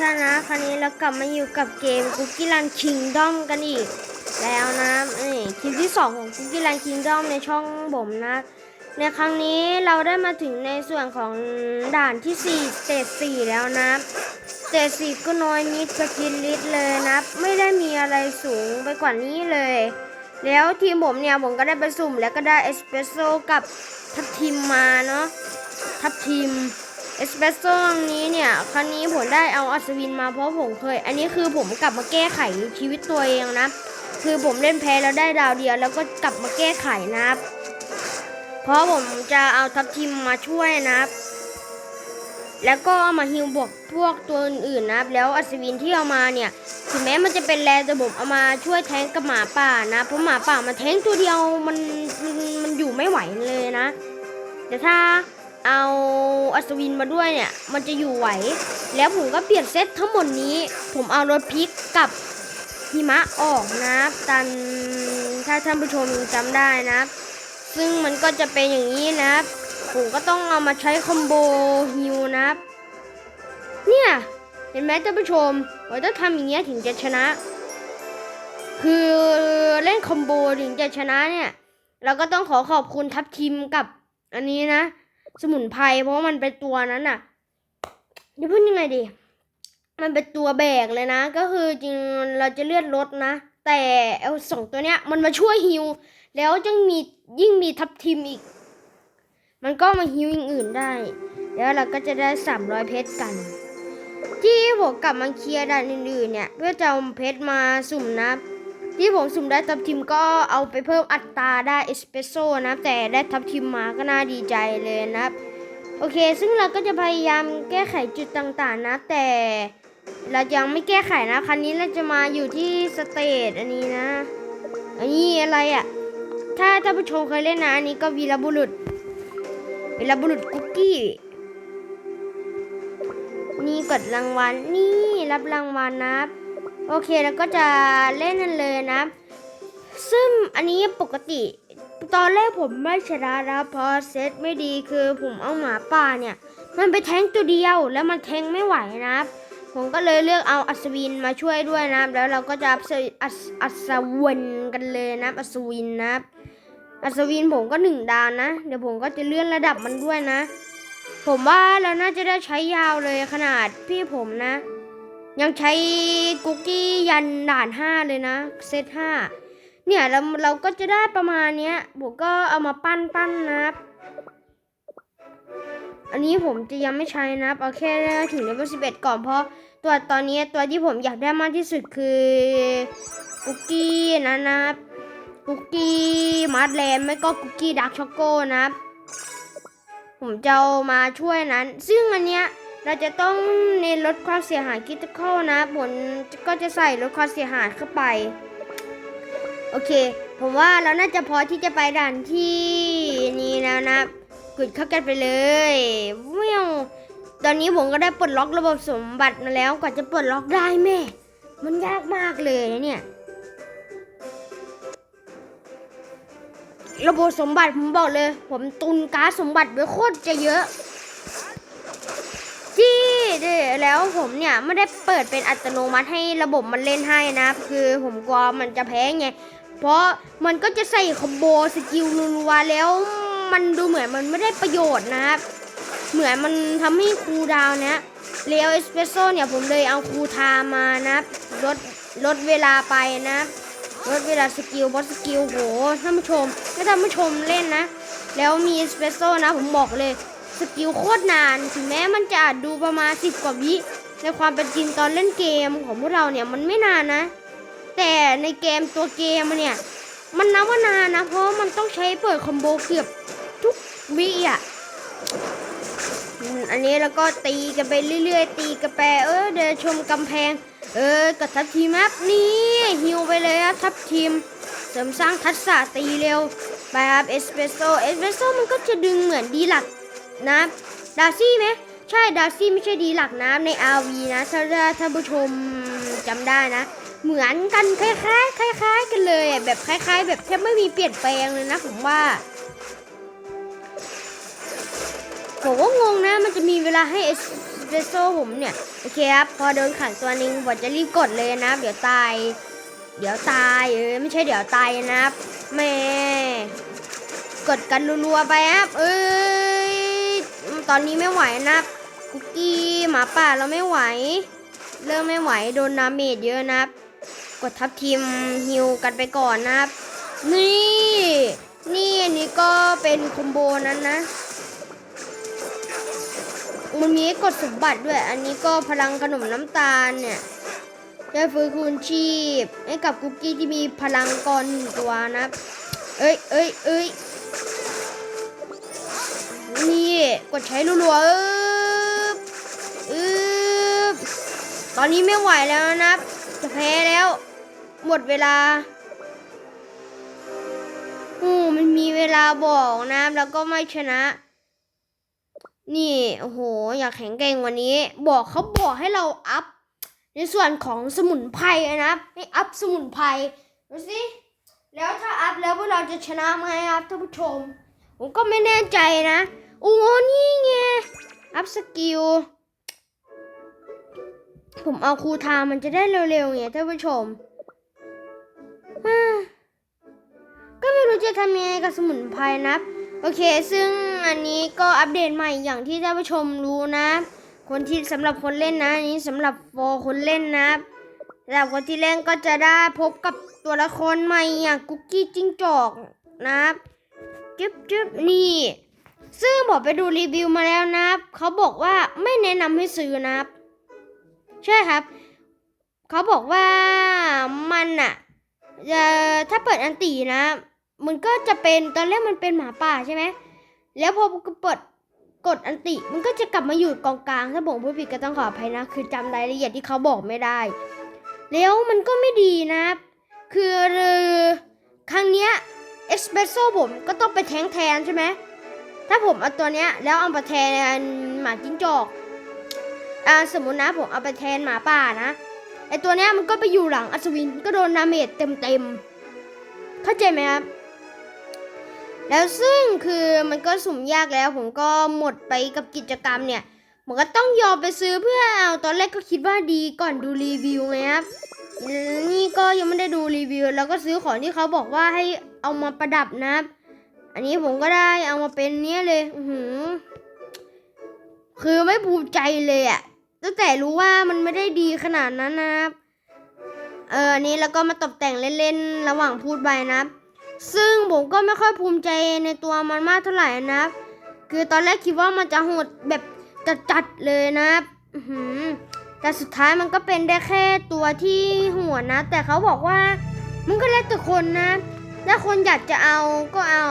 ท่านะคราวนี้เรากลับมาอยู่กับเกม Cookie Run Kingdom กันอีก แล้วนะนี่คลิปที่2ของ Cookie Run Kingdom ในช่องผมนะ ในครั้งนี้เราได้มาถึงในส่วนของด่านที่4สเตจ4แล้วนะเตจ4ก็น้อยนิดกระกินลิดเลยนะ ไม่ได้มีอะไรสูงไปกว่านี้เลย แล้วทีมผมเนี่ยผมก็ได้ไปสุ่มแล้วก็ได้เอสเปรสโซ่กับทับทิมมาเนาะทับทิม เอสเปรสโซ่นี้เนี่ยครั้งนี้ผมได้เอาอัศวินมาเพราะผมเคย อันนี้คือผมกลับมาแก้ไขชีวิตตัวเองนะ คือผมเล่นแพ้แล้วได้ดาวเดียว แล้วก็กลับมาแก้ไขนะครับ เพราะผมจะเอาทับทิมมาช่วยนะครับ แล้วก็เอามาฮิวบวกพวกตัวอื่นๆนะครับ แล้วอัศวินที่เอามาเนี่ยถึงแม้มันจะเป็นแรแต่ผมเอามาช่วยแทงกับหมาป่านะเพราะหมาป่ามันแทงตัวเดียวมันมันมันอยู่ไม่ไหวเลยนะแต่ถ้า เอาอัศวินมาด้วยเนี่ย มันจะอยู่ไหว แล้วผมก็เปลี่ยนเซตทั้งหมดนี้ ผมเอารถพลิกกับหิมะออกนะตันถ้าท่านผู้ชมจำได้นะ ซึ่งมันก็จะเป็นอย่างนี้นะครับผมก็ต้องเอามาใช้คอมโบฮิวนะครับเนี่ย เห็นไหมท่านผู้ชมว่าต้องทำอย่างเงี้ยถึงจะชนะ คือเล่นคอมโบถึงจะชนะเนี่ย เราก็ต้องขอขอบคุณทัพทีมกับอันนี้นะ สมุนไพรเพราะมันเป็นตัวนั้นน่ะจะพูดยังไงดี มันเป็นตัวแบกเลยนะ ก็คือจริงเราจะเลือดลดนะ แต่เอาสองตัวเนี้ย มันมาช่วยฮิวแล้วยังมียิ่งมีทัพทีมอีก มันก็มาฮิวอย่างอื่นได้ แล้วเราก็จะได้สามร้อยเพชรกัน ที่ผมกลับมาเคลียร์ด่านอื่นๆเนี่ย เพื่อจะเอาเพชรมาสุ่มนะ ที่ผมสุ่มได้ทับทิมก็เอาไปเพิ่มอัตราได้เอสเปรสโซ่นะแต่ได้ทับทิมมาก็น่าดีใจเลยนะครับโอเค ซึ่งเราก็จะพยายามแก้ไขจุดต่างๆ นะ แต่เรายังไม่แก้ไขนะครั้นี้เราจะมาอยู่ที่สเตจอันนี้นะอันนี้อะไรอะ่ะถ้าท่านผู้ชมเคยเล่นนะอันนี้ก็วีรบุรุษวีรบุรุษคุกกี้นี่กดรางวัลนี่รับรางวัลนะครับ โอเคแล้วก็จะเล่นนั่นเลยนะ ซึ่งอันนี้ปกติ ตอนแรกผมไม่ชนะนะเพราะเซตไม่ดีคือผมเอาหมาป่าเนี่ย มันไปแทงตัวเดียวแล้วมันแทงไม่ไหวนะครับผมก็เลยเลือกเอาอัศวินมาช่วยด้วยนะครับแล้วเราก็จะอัศอัศวินกันเลยนะอัศวินนะอัศวินผมก็หนึ่งดาวนะ เดี๋ยวผมก็จะเลื่อนระดับมันด้วยนะ ผมว่าเราน่าจะได้ใช้ยาวเลยขนาดพี่ผมนะ ยังใช้กุ๊กกี้ยันด่านห้าเลยนะ เซตห้าเนี่ยเราเราก็จะได้ประมาณเนี้ยผมก็เอามาปั้นปั้นนะับอันนี้ผมจะยังไม่ใช้นับเอาแค่ถึงเลเวลสิบเอ็ดก่อนเพราะตัวตอนนี้ตัวที่ผมอยากได้มากที่สุดคือกุ๊กกี้นะนับกุ๊กกี้มาร์ทแลนด์ไม่ก็กุ๊กกี้ดาร์กช็อกโกนะครับผมจะามาช่วยนั้น ซึ่งอันเนี้ย เราจะต้องเน้นลดความเสียหายคิดเข้านะ ผลก็จะใส่ลดความเสียหายเข้าไป โอเค ผมว่าเราน่าจะพอที่จะไปด่านที่นี่แล้วนะกดเข้ากันไปเลยเวิวตอนนี้ผมก็ได้ปลดล็อกระบบสมบัติมาแล้วกว่าจะปลดล็อกได้แม่ มันยากมากเลยเนี่ย ระบบสมบัติผมบอกเลย ผมตุนการสมบัติไว้โคตรจะเยอะ ที่แล้วผมเนี่ยไม่ได้เปิดเป็นอัตโนมัติให้ระบบมันเล่นให้นะ คือผมกลัวมันจะแพ้ไง เพราะมันก็จะใส่คอมโบสกิลนัวๆแล้วมันดูเหมือนมันไม่ได้ประโยชน์นะครับ เหมือนมันทำให้คูดาวนะเลียวเอสเปรสโซ่เนี่ยผมเลยเอาคูทม์มานะลดลดเวลาไปนะลดเวลาสกิลบอสสกิลโหท่านผู้ชมถ้าท่านผู้ชมเล่นนะ แล้วมีเอสเปรสโซ่นะผมบอกเลย สกิลโคตรนาน ถึงแม้มันจะอาจดูประมาณ 10 กว่าวิในความเป็นจริงตอนเล่นเกมของพวกเราเนี่ยมันไม่นานนะ แต่ในเกมตัวเกมมันเนี่ย มันนับว่านานนะ เพราะมันต้องใช้เปิดคอมโบเกือบทุกวิอะอันนี้แล้วก็ตีกันไปเรื่อยๆ ตีกันไปเออเดินชมกำแพง เออกับทัพทีมครับนี่ฮิวไปเลยครับทัพทีม เสริมสร้างทักษะตีเร็วไปครับเอสเปรสโซเอสเปรสโซมันก็จะดึงเหมือนดีหลัก นะดาร์ซี่ไหมใช่ดาร์ซี่ไม่ใช่ดีหลักนะใน RV นะถ้าถ้าผู้ชมจำได้นะ เหมือนกันคล้ายๆคล้าย ๆ กันเลยแบบคล้าย ๆ แบบแทบไม่มีเปลี่ยนแปลงเลยนะผมว่าผมก็งงนะ มันจะมีเวลาให้เอสเปรสโซ่ผมเนี่ย โอเคครับ พอโดนขังตัวหนึงผมจะรีบกดเลยนะ เดี๋ยวตาย เดี๋ยวตาย เออ ไม่ใช่เดี๋ยวตายนะครับแม่กดกันรัวๆไปครับ เอ้ย ตอนนี้ไม่ไหวนะคุกกี้หมาป่าเราไม่ไหว เริ่มไม่ไหวโดนดาเมจเยอะนะกดทับทีมฮิวกันไปก่อนนะครับ นี่ นี่อันนี้ก็เป็นคอมโบนั้นนะ มันมีให้กดสมบัติด้วย อันนี้ก็พลังขนมน้ำตาลเนี่ยได้ฟื้นคืนชีพให้กับคุกกี้ที่มีพลังกรหนึ่งตัวนะ เอ้ยเอ้ยเอ้ย นี่กดใช้รัวๆเอ้บอึบตอนนี้ไม่ไหวแล้วนะจะแพ้แล้ว หมดเวลาอู้มันมีเวลาบอกนะแล้วก็ไม่ชนะ นี่โอ้โห อยากแข็งแกร่งวันนี้ บอกเขาบอกให้เราอัพ ในส่วนของสมุนไพรนะให้อัพสมุนไพรดูสิแล้วถ้าอัพแล้วพวกเราจะชนะไหมครับท่านผู้ชม ผมก็ไม่แน่ใจนะ โอ้นี่ไง อัพสกิล ผมเอาครูทามันจะได้เร็วๆไงท่านผู้ชม ก็ไม่รู้จะทำยังไงกับสมุนไพรนะ โอเค ซึ่งอันนี้ก็อัปเดตใหม่อย่างที่ท่านผู้ชมรู้นะ คนที่สำหรับคนเล่นนะอันนี้สำหรับโฟคนเล่นนะสำหรับคนที่เล่นก็จะได้พบกับตัวละครใหม่อย่างกุ๊กกี้จิ้งจอกนะจึ๊บจึ๊บนี่ ซึ่งบอกไปดูรีวิวมาแล้วนะครับเขาบอกว่าไม่แนะนำให้ซื้อนะครับ ใช่ครับ เขาบอกว่ามันอะจะถ้าเปิดอันตีนะ มันก็จะเป็นตอนแรกมันเป็นหมาป่าใช่ไหมแล้วพอเปิดกดอันติมันก็จะกลับมาอยู่กองกลางถ้าผมพูดผิดก็ต้องขออภัยนะ คือจำรายละเอียดที่เขาบอกไม่ได้ แล้วมันก็ไม่ดีนะครับคือครั้งเนี้ยเอสเปรสโซ่ผมก็ต้องไปแทงแทนใช่ไหม ถ้าผมเอาตัวเนี้ยแล้วเอาไปแทนหมาจิ้งจอกอ่าสมมตินะผมเอาไปแทนหมาป่านะไอตัวเนี้ยมันก็ไปอยู่หลังอัศวินก็โดนดาเมจเต็มเต็มๆเข้าใจไหมครับ แล้วซึ่งคือมันก็สุ่มยากแล้ว ผมก็หมดไปกับกิจกรรมเนี่ยผมก็ต้องยอมไปซื้อเพื่อเอาตอนแรกก็คิดว่าดีก่อนดูรีวิวไงครับนี่ก็ยังไม่ได้ดูรีวิว แล้วก็ซื้อของที่เขาบอกว่าให้เอามาประดับนะครับ อันนี้ผมก็ได้เอามาเป็นเนี้ยเลยอือคือไม่ภูมิใจเลยอะตั้งแต่รู้ว่ามันไม่ได้ดีขนาดนั้นนะครับเอออันนี้แล้วก็มาตกแต่งเล่นๆระหว่างพูดไปนะครับ ซึ่งผมก็ไม่ค่อยภูมิใจในตัวมันมากเท่าไหร่นะครับ คือตอนแรกคิดว่ามันจะโหดแบบจัดๆเลยนะครับแต่สุดท้ายมันก็เป็นได้แค่ตัวที่หัวนะ แต่เขาบอกว่ามันก็แล้วแต่คนนะ ถ้าคนอยากจะเอาก็เอา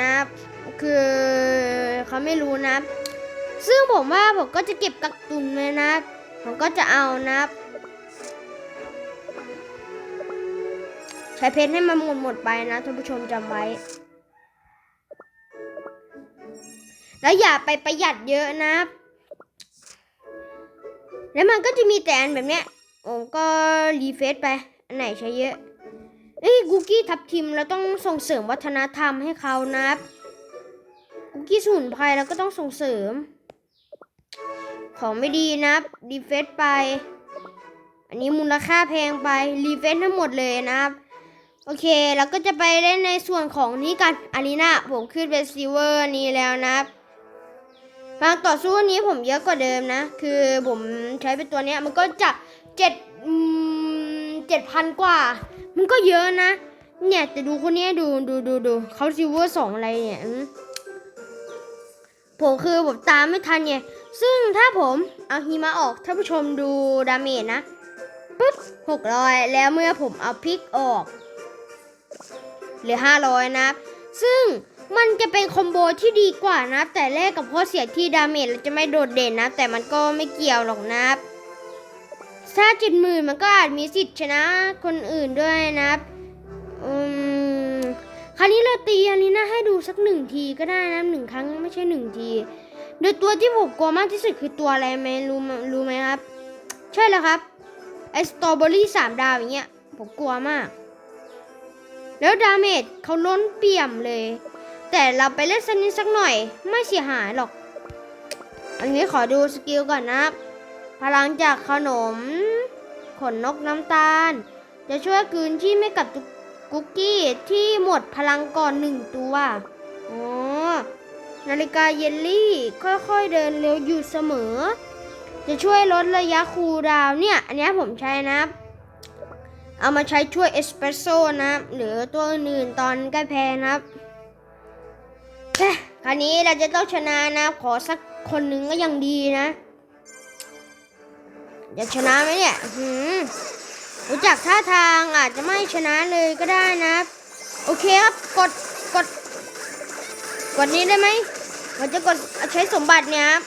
นะครับ คือเขาไม่รู้นะ ซึ่งผมว่าผมก็จะเก็บกักตุนไว้นะ ผมก็จะเอานะใช้เพชรให้มันหมดหมดไปนะท่านผู้ชมจำไว้ แล้วอย่าไปประหยัดเยอะนะ แล้วมันก็จะมีแต่อันแบบเนี้ยผมก็รีเฟซไป อันไหนใช้เยอะ เอ้ยกุกกี้ทับทิมเราต้องส่งเสริมวัฒนธรรมให้เขานะกุกกี้สมุนไพรเราก็ต้องส่งเสริม ของไม่ดีนะครับรีเฟซไป อันนี้มูลค่าแพงไปรีเฟซทั้งหมดเลยนะครับ โอเคแล้วก็จะไปเล่นในส่วนของนี้กันอารีนาผมขึ้นเป็นซิลเวอร์นี้แล้วนะครับบางต่อสู้นี้ผมเยอะกว่าเดิมนะ คือผมใช้เป็นตัวเนี้ยมันก็จะเจ็ดเจ็ดพันกว่า มันก็เยอะนะ เนี่ยแต่ดูคนนี้ดูดูดูดูเขาซิลเวอร์สองอะไรเนี่ยผมคือผมตามไม่ทันไงซึ่งถ้าผมเอาหิมะออกท่านผู้ชมดูดาเมจนะปุ๊บหกร้อยแล้วเมื่อผมเอาพิกออกเหลือ500นะครับซึ่งมันจะเป็นคอมโบที่ดีกว่านะ แต่แรกกับข้อเสียที่ดาเมจเราจะไม่โดดเด่นนะ แต่มันก็ไม่เกี่ยวหรอกนะครับ ถ้าจิตหมื่นมันก็อาจมีสิทธิ์ชนะคนอื่นด้วยนะครับอืมคราวนี้เราตีอันนี้นะให้ดูสักหนึ่งทีก็ได้นะหนึ่งครั้งไม่ใช่หนึ่งทีโดยตัวที่ผมกลัวมากที่สุดคือตัวอะไรไหมรู้รู้ไหมครับ ใช่แล้วครับไอสตรอเบอรี่สามดาวอย่างเงี้ยผมกลัวมาก แล้วดาเมจเขาล้นเปี่ยมเลย แต่เราไปเล่นสนิดสักหน่อยไม่เสียหายหรอก อันนี้ขอดูสกิลก่อนนะ พลังจากขนม ขนนกน้ำตาล จะช่วยคืนที่ไม่กับกุกกี้ที่หมดพลังก่อนหนึ่งตัวอ๋อนาฬิกาเยลลี่ค่อยๆเดินเร็วอยู่เสมอ จะช่วยลดระยะคูลดาวเนี่ย อันนี้ผมใช้นะเอามาใช้ช่วยเอสเปรสโซ่นะหรือตัวอื่นตอนใกล้แพ้นะครับคราวนี้เราจะต้องชนะนะ ขอสักคนหนึ่งก็ยังดีนะ อยากชนะไหมเนี่ยหือรู้จักท่าทางอาจจะไม่ชนะเลยก็ได้นะ โอเคครับ กด กด กดนี้ได้ไหมมันจะกดใช้สมบัติเนี่ยครับ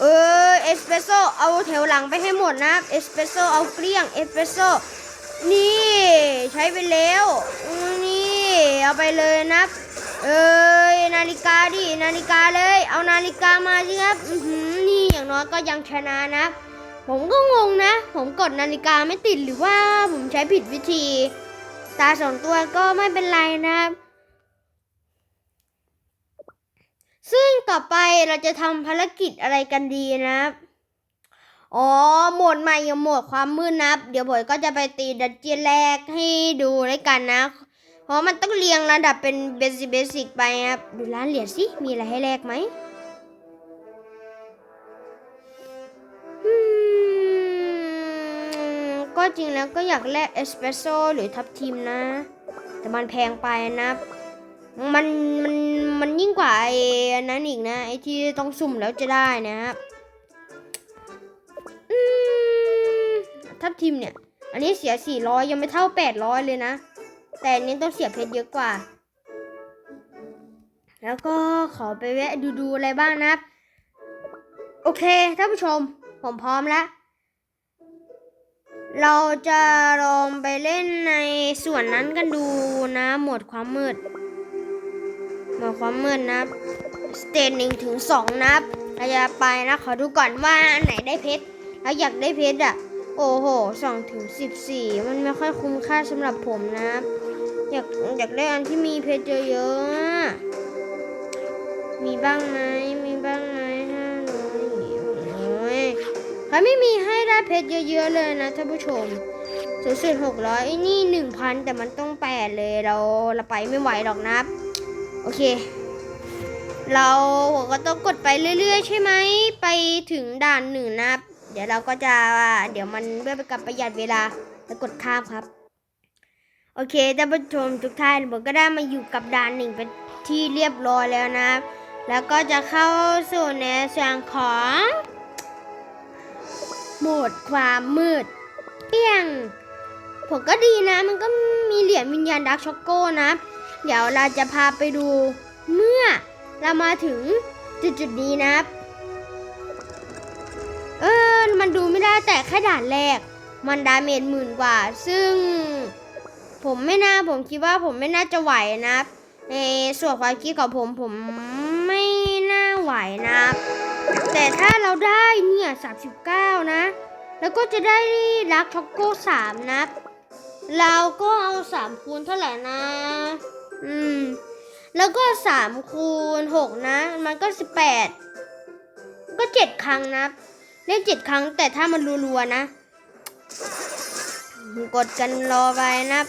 เออ เอสเปรสโซเอาแถวหลังไปให้หมดนะ เอสเปรสโซเอาเกลี้ยง เอสเปรสโซนี่ ใช้ไปแล้ว นี่ เอาไปเลยนะ เอ้ยนาฬิกาดินาฬิกาเลย เอานาฬิกามาสิครับนี่อย่างน้อยก็ยังชนะนะ ผมก็งงนะ ผมกดนาฬิกาไม่ติดหรือว่าผมใช้ผิดวิธี ตาสองตัวก็ไม่เป็นไรนะครับซึ่งต่อไปเราจะทำภารกิจอะไรกันดีนะครับอ๋อ โหมดใหม่กับโหมดความมืดนะ เดี๋ยวผมก็จะไปตีดันเจียนแรกให้ดูด้วยกันนะ เพราะมันต้องเรียงระดับเป็นเบสิกเบสิกไปครับ ดูร้านเหรียญสิ มีอะไรให้แลกไหมก็จริงแล้วก็อยากแลกเอสเปรสโซ่หรือทับทิมนะ แต่มันแพงไปนะมันมันมันยิ่งกว่าไอ้นั้นอีกนะไอ้ที่ต้องสุ่มแล้วจะได้นะครับทับทิมเนี่ย อันนี้เสีย 400 ยังไม่เท่า 800 เลยนะ แต่อันนี้ต้องเสียเพชรเยอะกว่า แล้วก็ขอไปแวะดูดูอะไรบ้างนะครับโอเคท่านผู้ชม ผมพร้อมแล้ว เราจะลองไปเล่นในส่วนนั้นกันดูนะ หมดความมืด หมดความมืดนะสเตจหนึ่งถึงสองนับเราจะไปนะ ขอดูก่อนว่าอันไหนได้เพชร แล้วอยากได้เพชรอะ โอ้โหสองถึงสิบสี่มันไม่ค่อยคุ้มค่าสำหรับผมนะครับ อยากอยากได้อันที่มีเพชรเยอะๆมีบ้างไหมมีบ้างไหมห้าร้อยโอ้ยเขาไม่มีให้ได้เพชรเยอะๆเลยนะท่านผู้ชมสูงสุดหกร้อยนี่หนึ่งพันแต่มันต้องแปดเลยเราเราไปไม่ไหวหรอกนับโอเค เราก็ต้องกดไปเรื่อย ๆ ใช่ไหมไปถึงด่านหนึ่งนับเดี๋ยวเราก็จะเดี๋ยวมันเพื่อเป็นการประหยัดเวลาแล้วกดข้ามครับ โอเคท่านผู้ชมทุกท่านผมก็ได้มาอยู่กับด่านหนึ่งเป็นที่เรียบร้อยแล้วนะครับ แล้วก็จะเข้าสู่ในส่วนของโหมดความมืด เปี้ยง ผมก็ดีนะ มันก็มีเหรียญวิญญาณดักช็อกโก้นะ เดี๋ยวเราจะพาไปดูเมื่อเรามาถึงจุดจุดนี้นะครับเออ มันดูไม่ได้แต่แค่ด่านแรก มันดาเมจหมื่นกว่า ซึ่ง ผมไม่น่าผมคิดว่าผมไม่น่าจะไหวนะในส่วนความคิดของผมผมไม่น่าไหวนะแต่ถ้าเราได้เนี่ย39นะ แล้วก็จะได้ลักช็อกโก้3นะเราก็เอา3คูณเท่าไหร่นะ อืม แล้วก็3คูณ6นะ มันก็18ก็7ครั้งนะเล่น7ครั้งแต่ถ้ามันรัวๆนะ กดกันรอไปนะครับ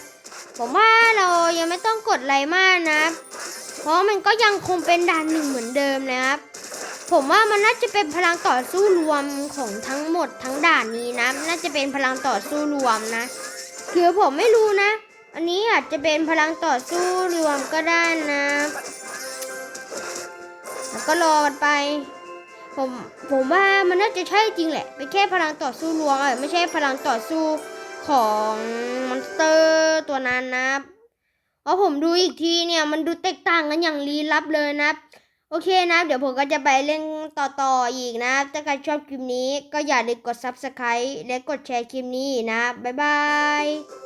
ผมว่าเรายังไม่ต้องกดอะไรมากนะ เพราะมันก็ยังคงเป็นด่านหนึ่งเหมือนเดิมนะครับ ผมว่ามันน่าจะเป็นพลังต่อสู้รวมของทั้งหมดทั้งด่านนี้นะ น่าจะเป็นพลังต่อสู้รวมนะ คือผมไม่รู้นะ อันนี้อาจจะเป็นพลังต่อสู้รวมก็ได้นะ แล้วก็รอกันไป ผมผมว่ามันน่าจะใช่จริงแหละ เป็นแค่พลังต่อสู้รวมเออไม่ใช่พลังต่อสู้ ของมอนสเตอร์ตัวนั้นนะครับเพราะผมดูอีกทีเนี่ยมันดูแตกต่างกันอย่างลี้ลับเลยนะครับ โอเคนะเดี๋ยวผมก็จะไปเล่นต่อๆอีกนะครับถ้าใครชอบคลิปนี้ก็อย่าลืมกด subscribe และกดแชร์คลิปนี้นะบบ๊ายบาย